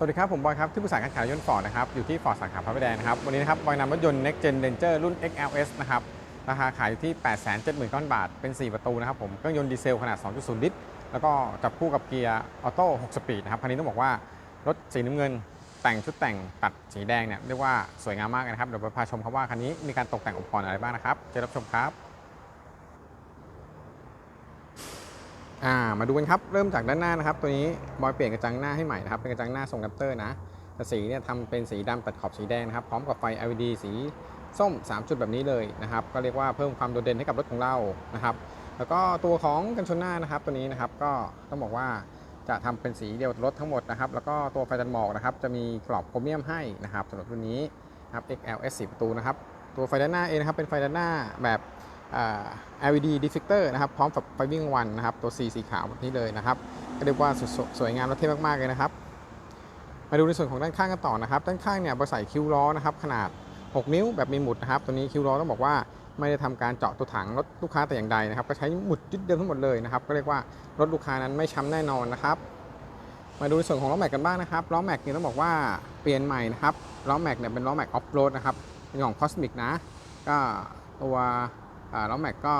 สวัสดีครับ ผมบอยครับที่ปรึกษาการขายยนต์ฟอร์ดนะครับอยู่ที่ฟอร์ดสาขาพระประแดงนะครับ วันนี้นะครับบอยนำรถยนต์ Next Gen Ranger รุ่น XLS นะครับ ราคาขายอยู่ที่ 870,000ก้อนบาท เป็น 4 ประตูนะครับผม เครื่องยนต์ดีเซลขนาด 2.0 ลิตร แล้วก็จับคู่กับเกียร์ออโต้ 6 สปีดนะครับ คันนี้ต้องบอกว่า รถสีน้ำเงิน แต่งชุดแต่งตัดสีแดงเนี่ยเรียกว่าสวยงามมากนะครับเดี๋ยวไปพาชมครับว่าคันนี้มีการตกแต่งอุปกรณ์อะไรบ้างนะครับเจะรับชมครับ อ่ามาดูกันครับเริ่มจากด้านหน้านะครับ ตัวนี้บอยเปลี่ยนกระจังหน้าให้ใหม่นะครับเป็นกระจังหน้าทรงแรปเตอร์นะแต่สีเนี่ยทำเป็นสีดำตัดขอบสีแดงนะครับพร้อมกับไฟ LED สีส้ม 3 จุดแบบนี้เลยนะครับก็เรียกว่าเพิ่มความโดดเด่นให้กับรถของเรานะครับแล้วก็ตัวของกันชนหน้านะครับตัวนี้นะครับก็ต้องบอกว่าจะทำเป็นสีเดียวรถทั้งหมดนะครับแล้วก็ตัวไฟตัดหมอกนะครับจะมีกรอบโครเมียมให้นะครับสำหรับรุ่นนี้นะครับ XLS 4ประตูนะครับตัวไฟด้านหน้าเองนะครับเป็นไฟด้านหน้าแบบ LED diffuser นะครับ พร้อมกับไฟวิ่งวันนะครับ ตัว C สีขาวแบบนี้เลยนะครับ ก็เรียกว่าสวยสวยงามและเท่มาก ๆ เลยนะครับ มาดูในส่วนของด้านข้างกันต่อนะครับ ด้านข้างเนี่ยบริใส่คิ้วล้อนะครับ ขนาด 6 นิ้วแบบมีหมุดนะครับ ตัวนี้คิ้วล้อต้องบอกว่าไม่ได้ทำการเจาะตัวถังรถลูกค้าแต่อย่างใดนะครับ ก็ใช้หมุดยึดเดิมทั้งหมดเลยนะครับ ก็เรียกว่ารถลูกค้านั้นไม่ช้ำแน่นอนนะครับ มาดูในส่วนของล้อแม็กกันบ้างนะครับ ล้อแม็กเนี่ยต้องบอกว่าเปลี่ยนใหม่นะครับ ล้อแม็กเนี่ยเป็นล้อแม็กออฟโรดนะครับ เป็นของคอสมิกนะ ก็ตัว อ่าล้อแม็กก็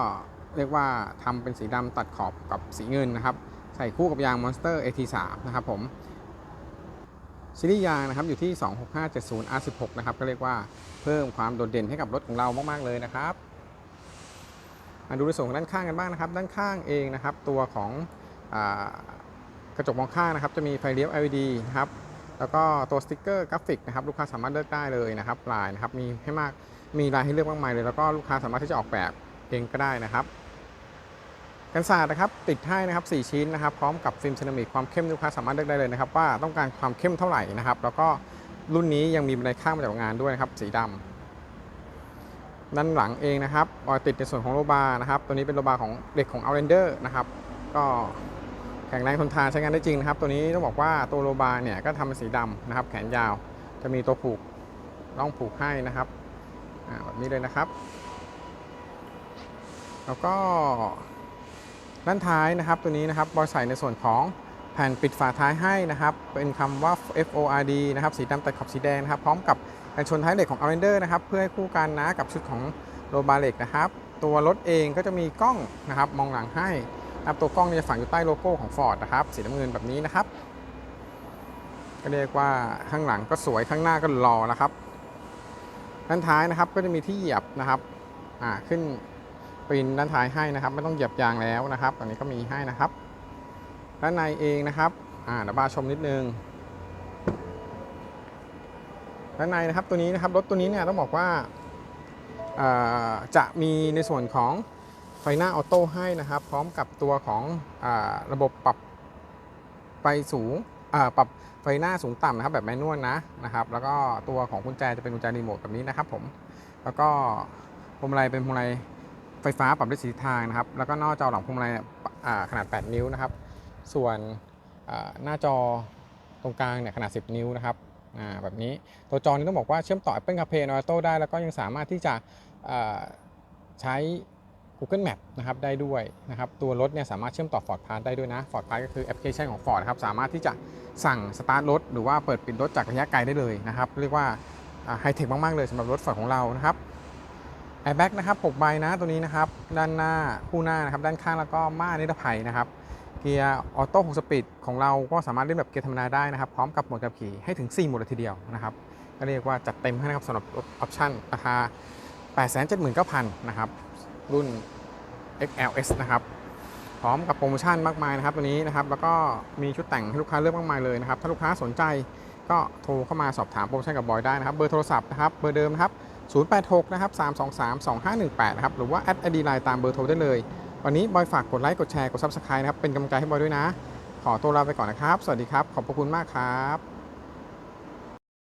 เรียกว่าทำเป็นสีดำตัดขอบกับสีเงินนะครับ ใส่คู่กับยาง Monster AT3 นะครับผมซีรีส์ยางนะครับอยู่ที่ 26570 R16 นะครับก็เรียกว่าเพิ่มความโดดเด่นให้กับรถของเรามาก ๆ เลยนะครับมาดูในส่วนของด้านข้างกันบ้างนะครับ ด้านข้างเองนะครับ ตัวของอกระจกมองข้างนะครับ จะมีไฟเลี้ยว LED นะครับ แล้วก็ตัวสติกเกอร์กราฟิกนะครับลูกค้าสามารถเลือกได้เลยนะครับลายนะครับมีให้มากมีลายให้เลือกมากมายเลย แล้วก็ลูกค้าสามารถที่จะออกแบบเองก็ได้นะครับ กันศาสตร์นะครับติดให้นะครับ 4 ชิ้นนะครับ พร้อมกับฟิล์มเซรามิกความเข้มลูกค้าสามารถเลือกได้เลยนะครับ ว่าต้องการความเข้มเท่าไหร่นะครับ แล้วก็รุ่นนี้ยังมีบันไดข้างมาจากงานด้วยนะครับ สีดำด้านหลังเองนะครับบอติดในส่วนของโลบาร์นะครับ ตัวนี้เป็นโลบาร์ของเด็กของ Outlander นะครับ ก็ แข็งแรงทนทานใช้งานได้จริงนะครับ ตัวนี้ต้องบอกว่าตัวโลบาร์เนี่ยก็ทำเป็นสีดำนะครับ แขนยาวจะมีตัวผูกร่องผูกให้นะครับแบบนี้เลยนะครับ แล้วก็ด้านท้ายนะครับ ตัวนี้นะครับบอยใส่ในส่วนของแผ่นปิดฝาท้ายให้นะครับ เป็นคำว่า FORD นะครับสีดำตัดขอบสีแดงนะครับ พร้อมกับกันชนท้ายเหล็กของ Outlander นะครับ เพื่อให้คู่กันนะกับชุดของโรบาเหล็กนะครับ ตัวรถเองก็จะมีกล้องนะครับ มองหลังให้ นะครับตัวกล้องนี่ยจะฝังอยู่ใต้โลโก้ของ Ford นะครับสีน้ำเงินแบบนี้นะครับ ก็เรียกว่าข้างหลังก็สวยข้างหน้าก็หล่อนะครับด้านท้ายนะครับก็จะมีที่เหยียบนะครับอ่าขึ้นปีนด้านท้ายให้นะครับ ไม่ต้องเหยียบยางแล้วนะครับอันนี้ก็มีให้นะครับด้านในเองนะครับอ่าเดี๋ยวบาชมนิดนึงด้านในนะครับตัวนี้นะครับรถตัวนี้เนี่ยต้องบอกว่าจะมีในส่วนของ ไฟหน้าออโต้ให้นะครับ พร้อมกับตัวของอระบบปรับไฟสูงปรับไฟหน้าสูงต่ำนะครับ แบบแมนนวลนะนะครับ แล้วก็ตัวของกุญแจจะเป็นกุญแจรีโมทแบบนี้นะครับผมแล้วก็พวงมาลัยเป็นพวงมาลัยไฟฟ้าปรับได้สีทิศทางนะครับ แล้วก็นอกจอหลังพวงมาลัยเนี่ยอ่าขนาด 8 นิ้วนะครับ ส่วนหน้าจอตรงกลางเนี่ยขนาด 10 นิ้วนะครับแบบนี้ตัวจอนี้ต้องบอกว่าเชื่อมต่อ Apple CarPlay and Auto ได้ แล้วก็ยังสามารถที่จะใช้ Google Map นะครับได้ด้วยนะครับตัวรถเนี่ยสามารถเชื่อมต่อ Ford Pass ได้ด้วยนะ Ford Pass ก็คือแอปพลิเคชันของ Ford นะครับสามารถที่จะสั่งสตาร์ทรถหรือว่าเปิดปิดรถจากระยะไกลได้เลยนะครับเรียกว่าไฮเทคมาก ๆ เลยสำหรับรถ Ford ของเรานะครับแอร์แบ็กนะครับ6ใบนะตัวนี้นะครับด้านหน้าคู่หน้านะครับด้านข้างแล้วก็ม่านนิรภัยนะครับเกียร์ออโต้6สปีดของเราก็สามารถเล่นแบบเกียร์ธรรมดาได้นะครับ พร้อมกับโหมดขับขี่ให้ถึง 4 โหมดเลยทีเดียวนะครับก็เรียกว่าจัดเต็มให้นะครับสำหรับรถออปชั่นราคา879,000 นะครับ รุ่น XLS นะครับ พร้อมกับโปรโมชั่นมากมายนะครับตัวนี้นะครับ แล้วก็มีชุดแต่งให้ลูกค้าเลือกมากมายเลยนะครับ ถ้าลูกค้าสนใจก็โทรเข้ามาสอบถามโปรโมชั่นกับบอยได้นะครับ เบอร์โทรศัพท์นะครับ เบอร์เดิมนะครับ 086 นะครับ 323 2518 นะครับ หรือว่าแอดไอดีไลน์ตามเบอร์โทรได้เลย วันนี้บอยฝากกดไลค์ กดแชร์ กด Subscribe นะครับ เป็นกำลังใจให้บอยด้วยนะ ขอตัวลาไปก่อนนะครับ สวัสดีครับ ขอบพระคุณมากครับ